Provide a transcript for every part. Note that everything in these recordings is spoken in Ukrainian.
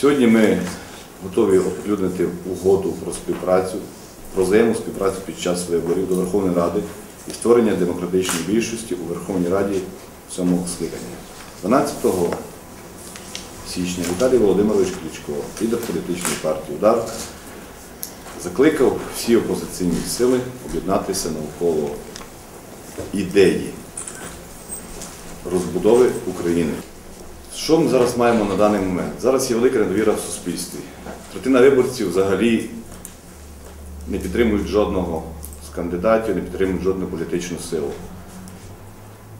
Сьогодні ми готові оприлюднити угоду про співпрацю, про взаємну співпрацю під час виборів до Верховної Ради і створення демократичної більшості у Верховній Раді в цьому скликанні. 12 січня Віталій Володимирович Кличко, лідер політичної партії Удар, закликав всі опозиційні сили об'єднатися навколо ідеї розбудови України. Що ми зараз маємо на даний момент? Зараз є велика недовіра в суспільстві. Третина виборців взагалі не підтримують жодного з кандидатів, не підтримують жодну політичну силу.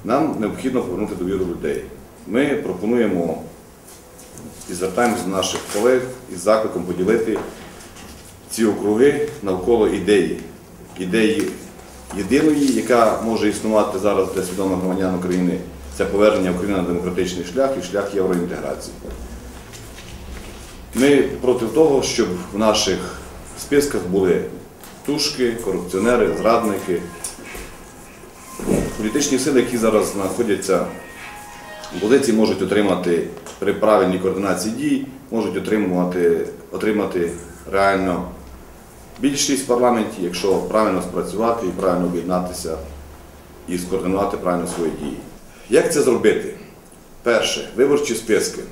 Нам необхідно повернути довіру людей. Ми пропонуємо і звертаємося до наших колег із закликом поділити ці округи навколо ідеї. Ідеї єдиної, яка може існувати зараз для свідомих громадян України, це повернення України на демократичний шлях і шлях євроінтеграції. Ми проти того, щоб в наших списках були тушки, корупціонери, зрадники, політичні сили, які зараз знаходяться в позиції, можуть отримати при правильній координації дій, можуть отримувати, отримати реально більшість в парламенті, якщо правильно спрацювати і правильно об'єднатися і скоординувати правильно свої дії. Як це зробити? Перше, виборчі списки.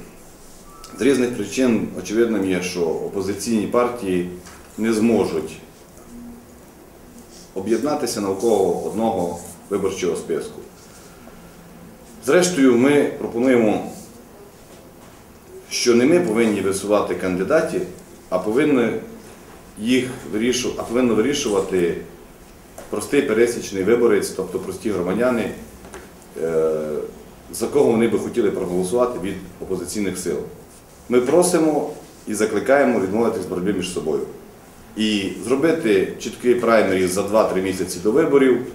З різних причин очевидним є, що опозиційні партії не зможуть об'єднатися навколо одного виборчого списку. Зрештою, ми пропонуємо, що не ми повинні висувати кандидатів, а повинні їх вирішу- а повинно вирішувати простий пересічний виборець, тобто прості громадяни, за кого вони би хотіли проголосувати від опозиційних сил. Ми просимо і закликаємо відмовитись з боротьби між собою. І зробити чіткий праймері за 2-3 місяці до виборів,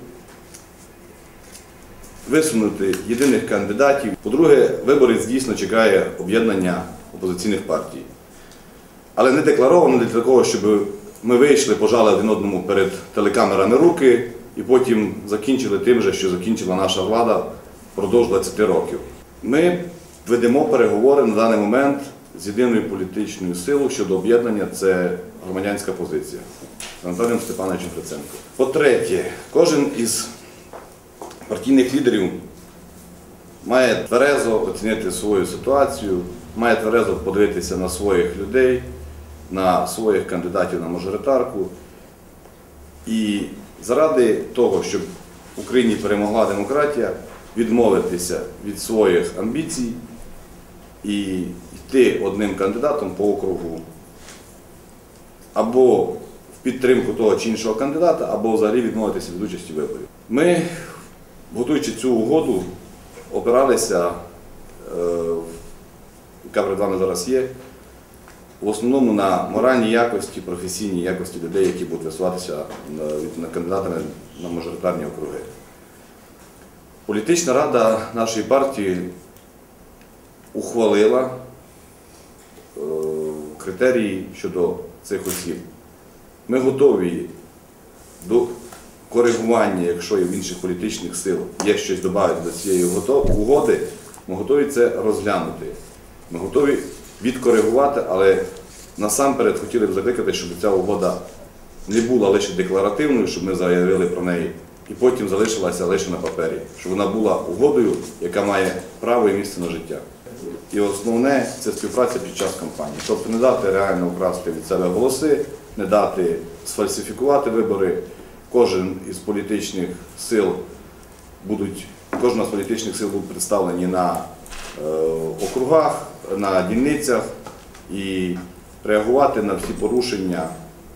висунути єдиних кандидатів. По-друге, виборець дійсно чекає об'єднання опозиційних партій. Але не декларовано для того, щоб ми вийшли, пожали один одному перед телекамерами руки і потім закінчили тим же, що закінчила наша влада впродовж 20 років. Ми ведемо переговори на даний момент з єдиною політичною силою щодо об'єднання це громадянська позиція з Анатолієм Степановичем Гриценко. По-третє, кожен із партійних лідерів має тверезо оцінити свою ситуацію, має тверезо подивитися на своїх людей, на своїх кандидатів на мажоритарку. І заради того, щоб в Україні перемогла демократія, відмовитися від своїх амбіцій і йти одним кандидатом по округу або в підтримку того чи іншого кандидата, або взагалі відмовитися від участі виборів. Ми, готуючи цю угоду, опиралися, е, яка перед вами зараз є, в основному на моральній якості, професійній якості людей, які будуть висуватися на кандидатами на мажоритарні округи. Політична рада нашої партії ухвалила е, критерії щодо цих осіб. Ми готові до коригування, якщо є в інших політичних сил є щось додати до цієї угоди, ми готові це розглянути. Ми готові відкоригувати, але насамперед хотіли б закликати, щоб ця угода не була лише декларативною, щоб ми заявили про неї, і потім залишилася лише на папері, щоб вона була угодою, яка має право і місце на життя. І основне це співпраця під час кампанії. Тобто не дати реально вкрасти від себе голоси, не дати сфальсифікувати вибори. Кожен із політичних сил будуть, кожна з політичних сил будуть представлені на е, округах, на дільницях і реагувати на всі порушення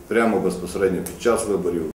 прямо безпосередньо під час виборів.